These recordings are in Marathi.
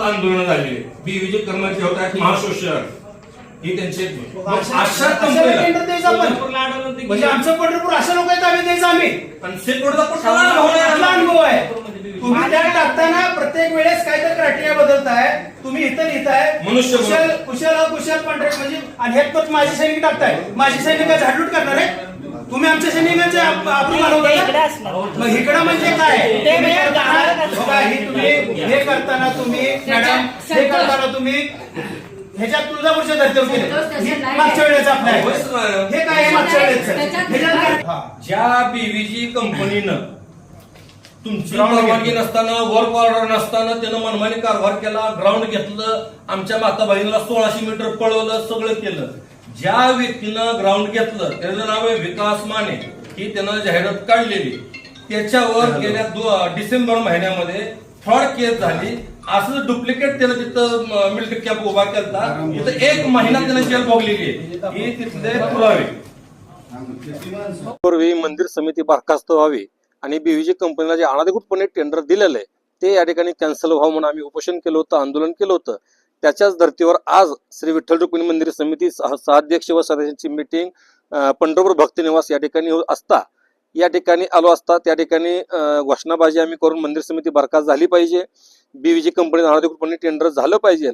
आंदोलन झालेले बीवीचे कर्मचारी होतात महाशोषण. ही त्यांचे अशा- कंपनीला द्यायचं होतं म्हणजे आमचं पंढरपूर अशा ताब्यात द्यायचं आम्ही. शेकडोचा कुठला अनुभव आहे? तुम्ही त्या टाकताना प्रत्येक वेळेस काय तर क्रायटेरिया बदलताय. तुम्ही इथं लिहिताय. मनुष्यबळ. कुशल कुशल कुशल कॉन्ट्रॅक्ट म्हणजे आणि हे पण माझे सैनिक टाकताय. माझे सैनिक झाडलूट करणार आहे तुम्ही आमच्या? असणार. मग इकडं म्हणजे काय ते तुम्ही बघा, हे तुम्ही हे करताना तुम्ही मॅडम हे करताना तुम्ही ह्याच्यात तुळजापूरच्या धर्तीवर केले हे मागच्या वेळेचं आपलं आहे. होयच ना. हे काय आहे मागच्या हा. ज्या बीव्हीजी कंपनीनं तुमची परवानगी. नसताना वर्क ऑर्डर नसताना त्यानं मनमानी कारभार केला ग्राउंड घेतलं आमच्या माता बहिणीला सोळाशे मीटर पळवलं सगळं केलं ज्या व्यक्तीनं ग्राउंड घेतलं त्याचं नाव आहे विकास माने. ही त्यानं जाहिरात काढलेली. त्याच्यावर गेल्या दो- डिसेंबर महिन्यामध्ये फ्रॉड केस झाली. असं डुप्लिकेट त्यानं तिथं मिल्क कॅप उभा केला तिथं एक महिना त्यानं जेल भोगलेली आहे. ही तिथले पुरावे. पूर्वी मंदिर समिती बरखास्त व्हावी आणि बीव्हीजी कंपनीला जे अनधिकृतपणे टेंडर दिलेलं आहे ते या ठिकाणी कॅन्सल व्हावं म्हणून आम्ही उपोषण केलं होतं आंदोलन केलं होतं. त्याच्याच धर्तीवर आज श्री विठ्ठल रुक्मिणी मंदिर समिती सह- सहाध्यक्ष व सदस्यांची मिटिंग पंढरपूर भक्ती निवास या ठिकाणी असता. या ठिकाणी आलो असता त्या ठिकाणी घोषणाबाजी आम्ही करून मंदिर समिती बरखास्त झाली पाहिजे. बीवीजी कंपनी अनधिकृतपणे टेंडर झालं पाहिजे.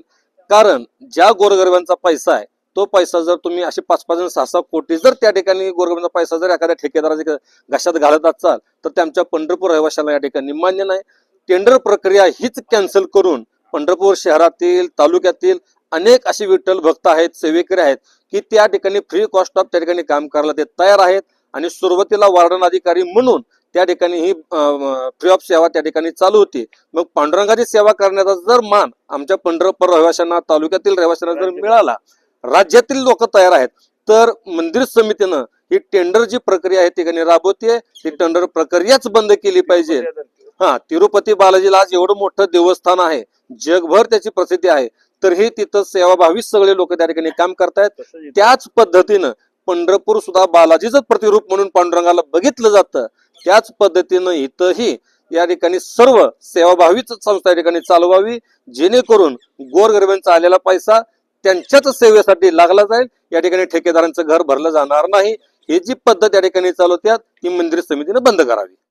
कारण ज्या गोरगरिबांचा पैसा आहे तो पैसा जर तुम्ही असे पाच पाच जण सहा सहा कोटी जर त्या ठिकाणी गोरगरिबांचा पैसा जर एखाद्या ठेकेदाराच्या घशात घालत असाल तर ते आमच्या पंढरपूर रहिवाशांना या ठिकाणी मान्य नाही. टेंडर प्रक्रिया हीच कॅन्सल करून पंढरपूर शहरातील तालुक्यातील अनेक असे विठ्ठल भक्त आहेत सेवेकरी आहेत की त्या ठिकाणी फ्री कॉस्ट ऑफ त्या ठिकाणी काम करायला ते तयार आहेत. आणि सुरुवातीला वार्डन अधिकारी म्हणून त्या ठिकाणी ही फ्री ऑफ सेवा त्या ठिकाणी चालू होती. मग पांडुरंगाची सेवा करण्याचा जर मान आमच्या पंढरपूर रहिवाशांना तालुक्यातील रहिवाशांना जर मिळाला राज्यातील लोक तयार आहेत. तर मंदिर समितीनं ही टेंडर जी प्रक्रिया आहे ती ठिकाणी राबवते ती टेंडर प्रक्रियाच बंद केली पाहिजे. हा तिरुपती बालाजीला आज एवढं मोठं देवस्थान आहे. जगभर त्याची प्रसिद्धी आहे. तरीही तिथं सेवाभावी सगळे लोक त्या ठिकाणी काम करतायत. त्याच पद्धतीनं पंढरपूर सुद्धा बालाजीच प्रतिरूप म्हणून पांडुरंगाला बघितलं जातं. त्याच पद्धतीनं इथंही या ठिकाणी सर्व सेवाभावीच संस्था या ठिकाणी चालवावी. जेणेकरून गोरगरिबांचा आलेला पैसा त्यांच्याच सेवेसाठी लागला जाईल. या ठिकाणी ठेकेदारांचं घर भरलं जाणार नाही. ही जी पद्धत या ठिकाणी चालवत्यात ती मंदिर समितीनं बंद करावी.